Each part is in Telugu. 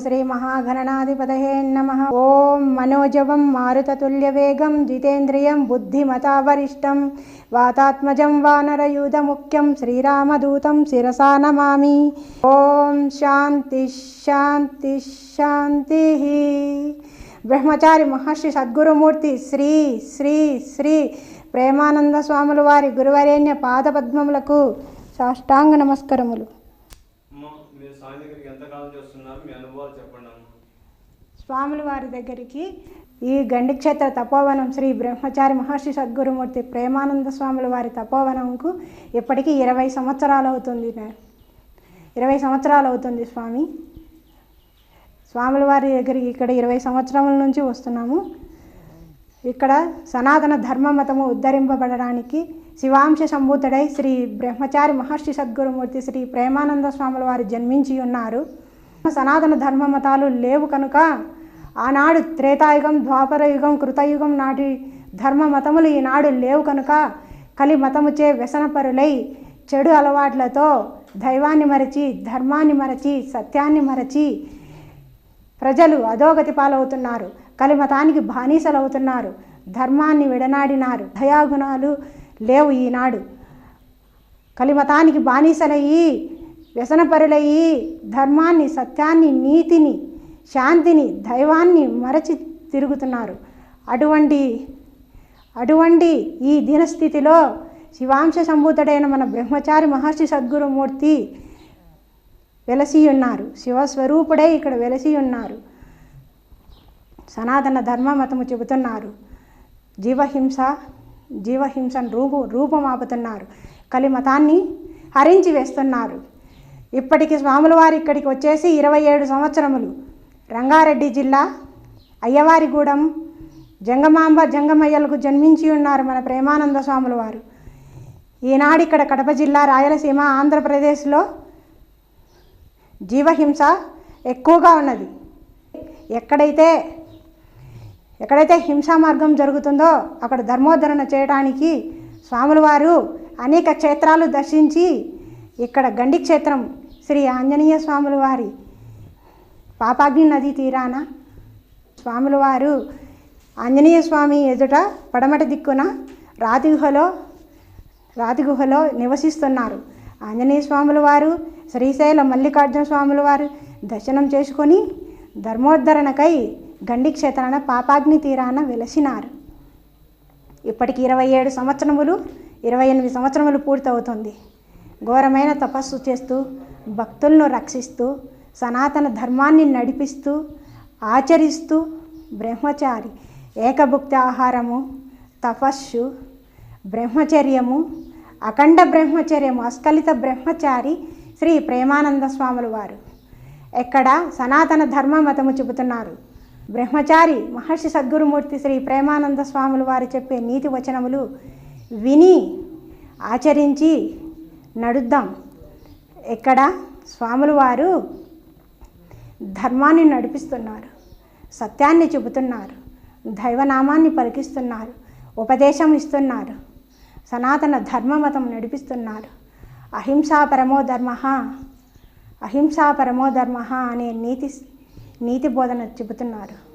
శ్రీ మహాగణనాధిపతయేన్నమ ఓం మనోజవం మారుతతుల్యవేగం జితేంద్రియం బుద్ధిమతావరిష్టం వాతాత్మజం వానరయూధముఖ్యం శ్రీరామదూతం శిరసా నమామి. ఓం శాంతి శాంతి శాంతి. బ్రహ్మచారి మహర్షి సద్గురుమూర్తి శ్రీ శ్రీ శ్రీ ప్రేమానంద స్వాములు వారి గురువరేణ్య పాదపద్మములకు సాష్టాంగ నమస్కారములు అమ్మ మీరు స్వామి దగ్గరికి ఎంతకాలం చేస్తున్నారు మీ అనుభవాలు చెప్పండి అమ్మ స్వాముల వారి దగ్గరికి ఈ గండిక్షేత్ర తపోవనం శ్రీ బ్రహ్మచారి మహర్షి సద్గురుమూర్తి ప్రేమానంద స్వాముల వారి తపోవనంకు ఇప్పటికీ ఇరవై సంవత్సరాలు అవుతుంది ఇరవై సంవత్సరాలు అవుతుంది స్వామి. స్వాముల వారి దగ్గరికి ఇక్కడ ఇరవై సంవత్సరముల నుంచి వస్తున్నాము. ఇక్కడ సనాతన ధర్మ మతము ఉద్ధరింపబడడానికి శివాంశ సంభూతుడై శ్రీ బ్రహ్మచారి మహర్షి సద్గురుమూర్తి శ్రీ ప్రేమానంద స్వాముల వారు జన్మించి ఉన్నారు. సనాతన ధర్మ మతాలు లేవు కనుక ఆనాడు త్రేతాయుగం ద్వాపరయుగం కృతయుగం నాటి ధర్మ మతములు ఈనాడు లేవు కనుక కలి మతముచే వ్యసనపరులై చెడు అలవాట్లతో దైవాన్ని మరచి ధర్మాన్ని మరచి సత్యాన్ని మరచి ప్రజలు అధోగతి పాలవుతున్నారు. కలిమతానికి బానిసలవుతున్నారు. ధర్మాన్ని విడనాడినారు. దయాగుణాలు లేవు ఈనాడు. కలిమతానికి బానిసలయ్యి వ్యసనపరులయ్యి ధర్మాన్ని సత్యాన్ని నీతిని శాంతిని దైవాన్ని మరచి తిరుగుతున్నారు. అటువంటి అటువంటి ఈ దినస్థితిలో శివాంశ సంభూతుడైన మన బ్రహ్మచారి మహర్షి సద్గురుమూర్తి వెలసి ఉన్నారు శివస్వరూపుడే ఇక్కడ వెలసి ఉన్నారు సనాతన ధర్మ మతము చెబుతున్నారు. జీవహింస జీవహింసను రూపు రూపమాపుతున్నారు. కలిమతాన్ని హరించి వేస్తున్నారు. ఇప్పటికి స్వాముల వారు ఇక్కడికి వచ్చేసి ఇరవై ఏడు సంవత్సరములు. రంగారెడ్డి జిల్లా అయ్యవారిగూడెం జంగమాంబ జంగమయ్యలకు జన్మించి ఉన్నారు మన ప్రేమానంద స్వాముల వారు. ఈనాడు ఇక్కడ కడప జిల్లా రాయలసీమ ఆంధ్రప్రదేశ్లో జీవహింస ఎక్కువగా ఉన్నది. ఎక్కడైతే ఎక్కడైతే హింసా మార్గం జరుగుతుందో అక్కడ ధర్మోద్ధరణ చేయడానికి స్వాముల వారు అనేక క్షేత్రాలు దర్శించి ఇక్కడ గండి క్షేత్రం శ్రీ ఆంజనేయ స్వాముల వారి పాపాగ్ని నదీ తీరాన స్వాముల వారు ఆంజనేయ స్వామి ఎదుట పడమట దిక్కున రాతి గుహలో రాతి గుహలో నివసిస్తున్నారు. ఆంజనేయ స్వాముల వారు శ్రీశైల మల్లికార్జున స్వాముల వారు దర్శనం చేసుకొని ధర్మోద్ధరణకై గండి క్షేత్రాన పాపాగ్ని తీరాన వెలసినారు. ఇప్పటికి ఇరవై ఏడు సంవత్సరములు ఇరవై ఎనిమిది సంవత్సరములు పూర్తవుతుంది. ఘోరమైన తపస్సు చేస్తూ భక్తులను రక్షిస్తూ సనాతన ధర్మాన్ని నడిపిస్తూ ఆచరిస్తూ బ్రహ్మచారి ఏకభుక్తి ఆహారము తపస్సు బ్రహ్మచర్యము అఖండ బ్రహ్మచర్యము అస్కలిత బ్రహ్మచారి శ్రీ ప్రేమానంద స్వాముల వారు. ఎక్కడ సనాతన ధర్మ మతము చెబుతున్నారు. బ్రహ్మచారి మహర్షి సద్గురుమూర్తి శ్రీ ప్రేమానంద స్వాములు వారు చెప్పే నీతి వచనములు విని ఆచరించి నడుద్దాం. ఎక్కడ స్వాములు వారు ధర్మాన్ని నడిపిస్తున్నారు. సత్యాన్ని చెబుతున్నారు. దైవనామాన్ని పలికిస్తున్నారు. ఉపదేశం ఇస్తున్నారు. సనాతన ధర్మమతం నడిపిస్తున్నారు. అహింసా పరమో ధర్మ. అహింసా పరమో ధర్మ అనే నీతి నీతి బోధన చెబుతున్నారు.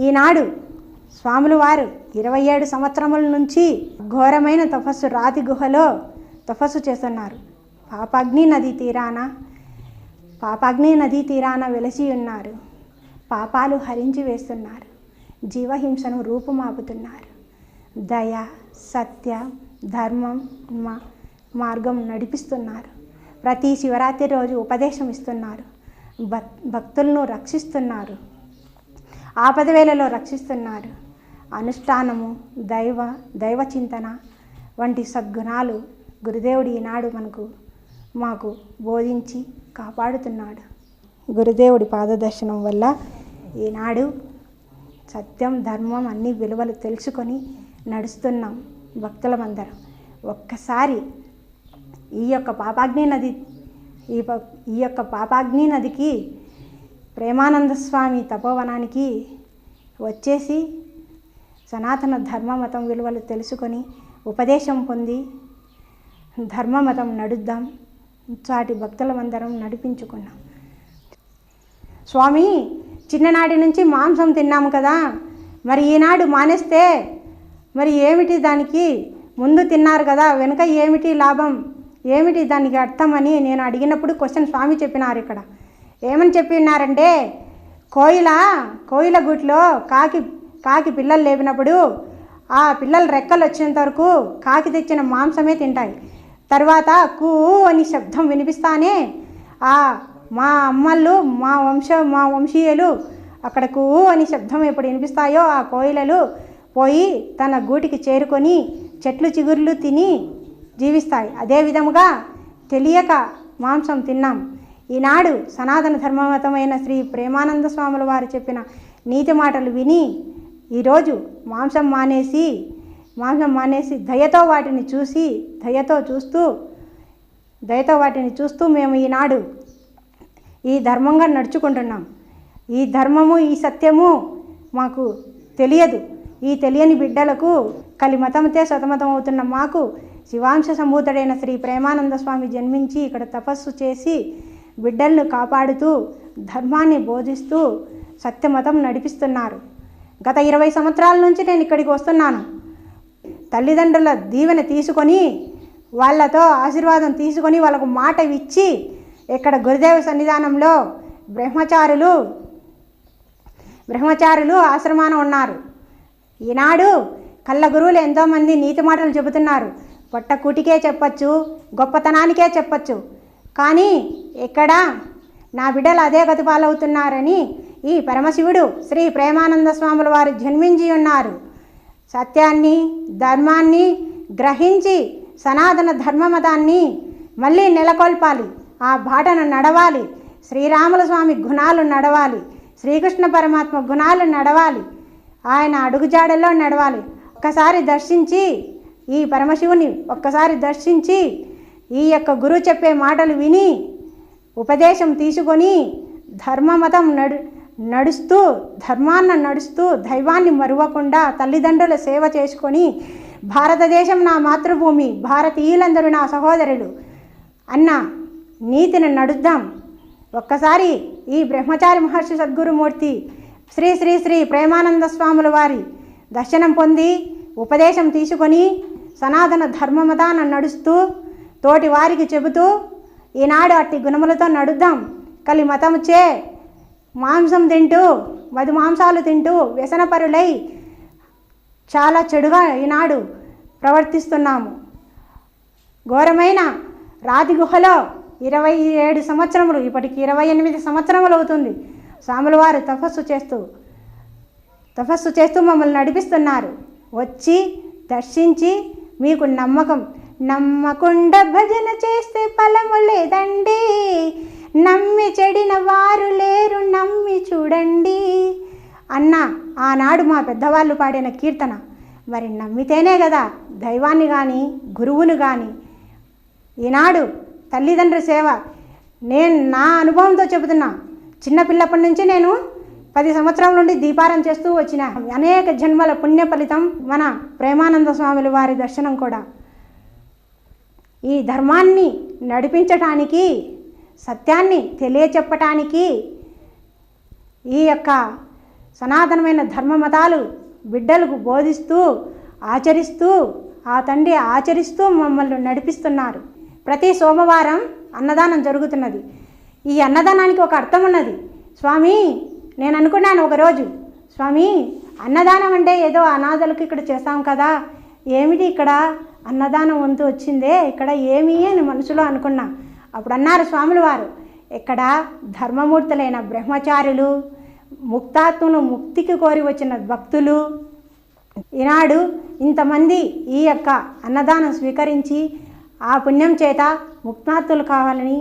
ఈనాడు స్వాములు వారు ఇరవై ఏడు సంవత్సరముల నుంచి ఘోరమైన తపస్సు రాతి గుహలో తపస్సు చేస్తున్నారు. పాపాగ్ని నది తీరాన పాపాగ్ని నదీ తీరాన వెలసి ఉన్నారు పాపాలు హరించి వేస్తున్నారు. జీవహింసను రూపుమాపుతున్నారు. దయ సత్య ధర్మం మా మార్గం నడిపిస్తున్నారు. ప్రతి శివరాత్రి రోజు ఉపదేశం ఇస్తున్నారు భక్ భక్తులను రక్షిస్తున్నారు. ఆపద వేళలో రక్షిస్తున్నారు. అనుష్ఠానము దైవ దైవ చింతన వంటి సద్గుణాలు గురుదేవుడు ఈనాడు మనకు మాకు బోధించి కాపాడుతున్నాడు. గురుదేవుడి పాదదర్శనం వల్ల ఈనాడు సత్యం ధర్మం అన్ని విలువలు తెలుసుకొని నడుస్తున్నాం భక్తులమందరం. ఒక్కసారి ఈ యొక్క పాపాగ్ని నది ఈ ప ఈ యొక్క పాపాగ్ని నదికి ప్రేమానంద స్వామి తపోవనానికి వచ్చేసి సనాతన ధర్మ మతం విలువలు తెలుసుకొని ఉపదేశం పొంది ధర్మమతం నడుద్దాం. చాటి భక్తులమందరం నడిపించుకున్నాం. స్వామి చిన్ననాటి నుంచి మాంసం తిన్నాము కదా. మరి ఈనాడు మానేస్తే మరి ఏమిటి దానికి? ముందు తిన్నారు కదా వెనుక ఏమిటి లాభం? ఏమిటి దానికి అర్థం అని నేను అడిగినప్పుడు క్వశ్చన్ స్వామి చెప్పినారు ఇక్కడ. ఏమని చెప్పినారంటే కోయిల కోయిల గుట్లో కాకి కాకి పిల్లలు లేపినప్పుడు ఆ పిల్లలు రెక్కలు వచ్చేంత వరకు కాకి తెచ్చిన మాంసమే తింటాయి. తర్వాత కూ అని శబ్దం వినిపిస్తానే. ఆ మా అమ్మళ్ళు మా వంశ మా వంశీయులు అక్కడ కూ అని శబ్దం ఎప్పుడు వినిపిస్తాయో ఆ కోయిలలు పోయి తన గూటికి చేరుకొని చెట్లు చిగుర్లు తిని జీవిస్తాయి. అదే విధముగా తెలియక మాంసం తిన్నాం. ఈనాడు సనాతన ధర్మమతమైన శ్రీ ప్రేమానంద స్వాముల వారు చెప్పిన నీతి మాటలు విని ఈరోజు మాంసం మానేసి మాంసం మానేసి దయతో వాటిని చూసి దయతో చూస్తూ దయతో వాటిని చూస్తూ మేము ఈనాడు ఈ ధర్మంగా నడుచుకుంటున్నాం. ఈ ధర్మము ఈ సత్యము మాకు తెలియదు. ఈ తెలియని బిడ్డలకు కలిమతమతే సతమతం అవుతున్న మాకు శివాంశ సంభూతుడైన శ్రీ ప్రేమానంద స్వామి జన్మించి ఇక్కడ తపస్సు చేసి బిడ్డలను కాపాడుతూ ధర్మాన్ని బోధిస్తూ సత్యమతం నడిపిస్తున్నారు. గత ఇరవై సంవత్సరాల నుంచి నేను ఇక్కడికి వస్తున్నాను. తల్లిదండ్రుల దీవెన తీసుకొని వాళ్ళతో ఆశీర్వాదం తీసుకొని వాళ్ళకు మాట ఇచ్చి ఇక్కడ గురుదేవ సన్నిధానంలో బ్రహ్మచారులు బ్రహ్మచారులు ఆశ్రమాన ఉన్నారు. ఈనాడు కళ్ళ గురువులు ఎంతోమంది నీతి మాటలు చెబుతున్నారు. పొట్ట కూటికే చెప్పచ్చు గొప్పతనానికే చెప్పచ్చు. కానీ ఇక్కడ నా బిడ్డలు అదే గతి పాలవుతున్నారని ఈ పరమశివుడు శ్రీ ప్రేమానంద స్వాముల వారు జన్మించి ఉన్నారు. సత్యాన్ని ధర్మాన్ని గ్రహించి సనాతన ధర్మమతాన్ని మళ్ళీ నెలకొల్పాలి. ఆ బాటను నడవాలి. శ్రీరాముల స్వామి గుణాలు నడవాలి. శ్రీకృష్ణ పరమాత్మ గుణాలు నడవాలి. ఆయన అడుగుజాడల్లో నడవాలి. ఒక్కసారి దర్శించి ఈ పరమశివుని ఒక్కసారి దర్శించి ఈ యొక్క గురువు చెప్పే మాటలు విని ఉపదేశం తీసుకొని ధర్మమతం నడు నడుస్తూ ధర్మాన్ని నడుస్తూ దైవాన్ని మరువకుండా తల్లిదండ్రుల సేవ చేసుకొని భారతదేశం నా మాతృభూమి భారతీయులందరూ నా సహోదరులు అన్న నీతిని నడుద్దాం. ఒక్కసారి ఈ బ్రహ్మచారి మహర్షి సద్గురుమూర్తి శ్రీ శ్రీ శ్రీ ప్రేమానంద స్వాముల వారి దర్శనం పొంది ఉపదేశం తీసుకొని సనాతన ధర్మమతాన నడుస్తూ తోటి వారికి చెబుతూ ఈనాడు అట్టి గుణములతో నడుద్దాం. కలి మతముచే మాంసం తింటూ మధు మాంసాలు తింటూ వ్యసనపరులై చాలా చెడుగా ఈనాడు ప్రవర్తిస్తున్నాము. ఘోరమైన రాతి గుహలో ఇరవై ఏడు సంవత్సరములు ఇప్పటికి ఇరవై ఎనిమిది సంవత్సరములు అవుతుంది. స్వాముల వారు తపస్సు చేస్తూ తపస్సు చేస్తూ మమ్మల్ని నడిపిస్తున్నారు. వచ్చి దర్శించి మీకు నమ్మకం. నమ్మకుండా భజన చేస్తే ఫలము లేదండి. నమ్మి చెడిన వారు లేరు నమ్మి చూడండి. అన్న ఆనాడు మా పెద్దవాళ్ళు పాడిన కీర్తన. మరి నమ్మితేనే కదా దైవాన్ని కానీ గురువును కానీ ఈనాడు తల్లిదండ్రుల సేవ. నేను నా అనుభవంతో చెబుతున్నా. చిన్నపిల్లప్పటి నుంచి నేను పది సంవత్సరాల నుండి దీపారం చేస్తూ వచ్చిన. అనేక జన్మల పుణ్య ఫలితం మన ప్రేమానంద స్వాముల వారి దర్శనం కూడా. ఈ ధర్మాన్ని నడిపించటానికి సత్యాన్ని తెలియచెప్పటానికి ఈ యొక్క సనాతనమైన ధర్మ మతాలు బిడ్డలకు బోధిస్తూ ఆచరిస్తూ ఆ తండ్రి ఆచరిస్తూ మమ్మల్ని నడిపిస్తున్నారు. ప్రతి సోమవారం అన్నదానం జరుగుతున్నది. ఈ అన్నదానానికి ఒక అర్థం ఉన్నది. స్వామి నేను అనుకున్నాను ఒకరోజు. స్వామి అన్నదానం అంటే ఏదో అనాథలకు ఇక్కడ చేస్తాం కదా. ఏమిటి ఇక్కడ అన్నదానం వంతు వచ్చిందే? ఇక్కడ ఏమి అని మనసులో అనుకున్నా. అప్పుడు అన్నారు స్వాములు వారు ఇక్కడ ధర్మమూర్తులైన బ్రహ్మచారులు ముక్తాత్మను ముక్తికి కోరి వచ్చిన భక్తులు ఈనాడు ఇంతమంది ఈ యొక్క అన్నదానం స్వీకరించి ఆ పుణ్యం చేత ముక్తాత్తులు కావాలని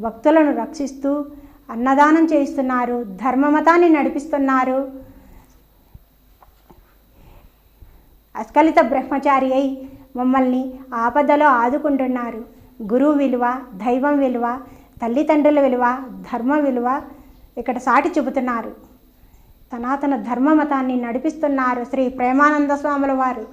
భక్తులను రక్షిస్తూ అన్నదానం చేయిస్తున్నారు ధర్మమతాన్ని నడిపిస్తున్నారు. అస్కలిత బ్రహ్మచారి అయి మమ్మల్ని ఆపదలో ఆదుకుంటున్నారు. గురువు విలువ దైవం విలువ తల్లిదండ్రుల విలువ ధర్మ విలువ ఇక్కడ సాటి చెబుతున్నారు. సనాతన ధర్మమతాన్ని నడిపిస్తున్నారు శ్రీ ప్రేమానంద స్వాముల వారు.